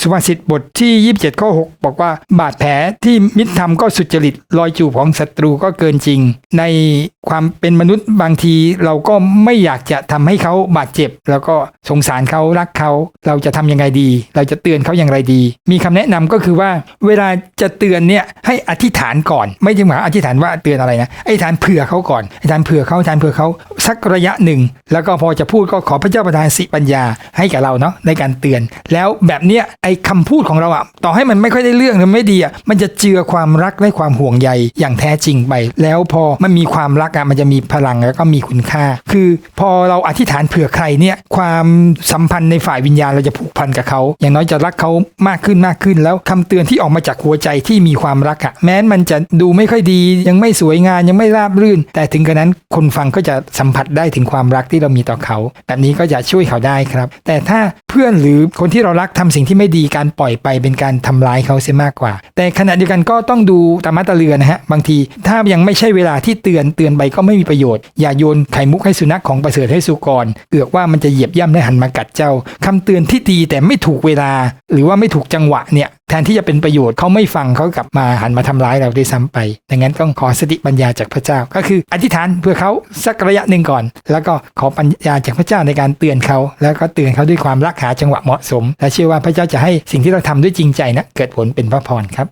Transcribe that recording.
สุภาษิตบทที่ 27 ข้อ 6 บอกว่า บาดแผลที่มิตรทำก็สุจริตรอยจูบของศัตรูก็เกินจริง ในความเป็นมนุษย์บางทีเราก็ไม่อยากจะทำให้เขาบาดเจ็บ แล้วก็สงสารเขารักเขา เราจะทำยังไงดี เราจะเตือนเขาอย่างไรดี มีคำแนะนำก็คือว่า เวลาจะเตือนเนี่ยให้อธิษฐานก่อน ไม่ใช่หมายอธิษฐานว่าเตือนอะไรนะอธิษฐานเผื่อเขาก่อนอธิษฐานเผื่อเขาอธิษฐานเผื่อเขา สักระยะหนึ่ง แล้วก็พอจะพูดก็ขอพระเจ้าประทานสิปัญญาให้กับเราเนาะในการเตือน แล้วแบบเนี้ยไอ้คำพูดของเราอะต่อให้มันไม่ค่อยได้เรื่องหรือไม่ดีอะมันจะเจือความรักและความห่วงใยอย่างแท้จริงไป แล้วพอมันมีความรักอะมันจะมีพลังแล้วก็มีคุณค่า คือพอเราอธิษฐานเผื่อใครเนี่ยความสัมพันธ์ในฝ่ายวิญญาณเราจะผูกพันกับเขา อย่างน้อยจะรักเขามากขึ้นมากขึ้น แล้วคำเตือนที่ออกมาจากหัวใจที่มีความรักอะแม้นมันจะดูไม่ค่อยดี ยังไม่สวยงามยังไม่ราบรื่น แต่ถึงกระนั้นคนฟังก็จะสัมผัสได้ถึงความรักที่เรามีต่อเขา แบบนี้ก็จะช่วยเขาได้ครับ แต่ถ้าเพื่อนหรือคนที่เรารักทำสิ่งที่ไม่ดีการปล่อยไปเป็นการทำร้ายเขาเสียมากกว่า แต่ขณะเดียวกันก็ต้องดูตามมาตรเรือนะฮะบางทีถ้ายังไม่ใช่เวลาที่เตือนเตือนไปก็ไม่มีประโยชน์ อย่าโยนไข่มุกให้สุนัขของประเสริฐให้สุกรเกือกว่ามันจะเหยียบย่ำและหันมากัดเจ้าคำเตือนที่ดีแต่ไม่ถูกเวลา หรือว่าไม่ถูกจังหวะเนี่ย แทนที่จะเป็นประโยชน์เขาไม่ฟังเขากลับมาหันมาทำร้ายเราด้วยซ้ำไป ดังนั้นต้องขอสติปัญญาจากพระเจ้า ก็คืออธิษฐานเพื่อเขาสักระยะหนึ่งก่อน แล้วก็ขอปัญญาจากพระเจ้าในการเตือนเขาแล้วก็เตือนเขาด้วยความรักหาจังหวะเหมาะสม และเชื่อว่าพระเจ้าจะให้สิ่งที่เราทำด้วยจริงใจนะเกิดผลเป็นพระพรครับ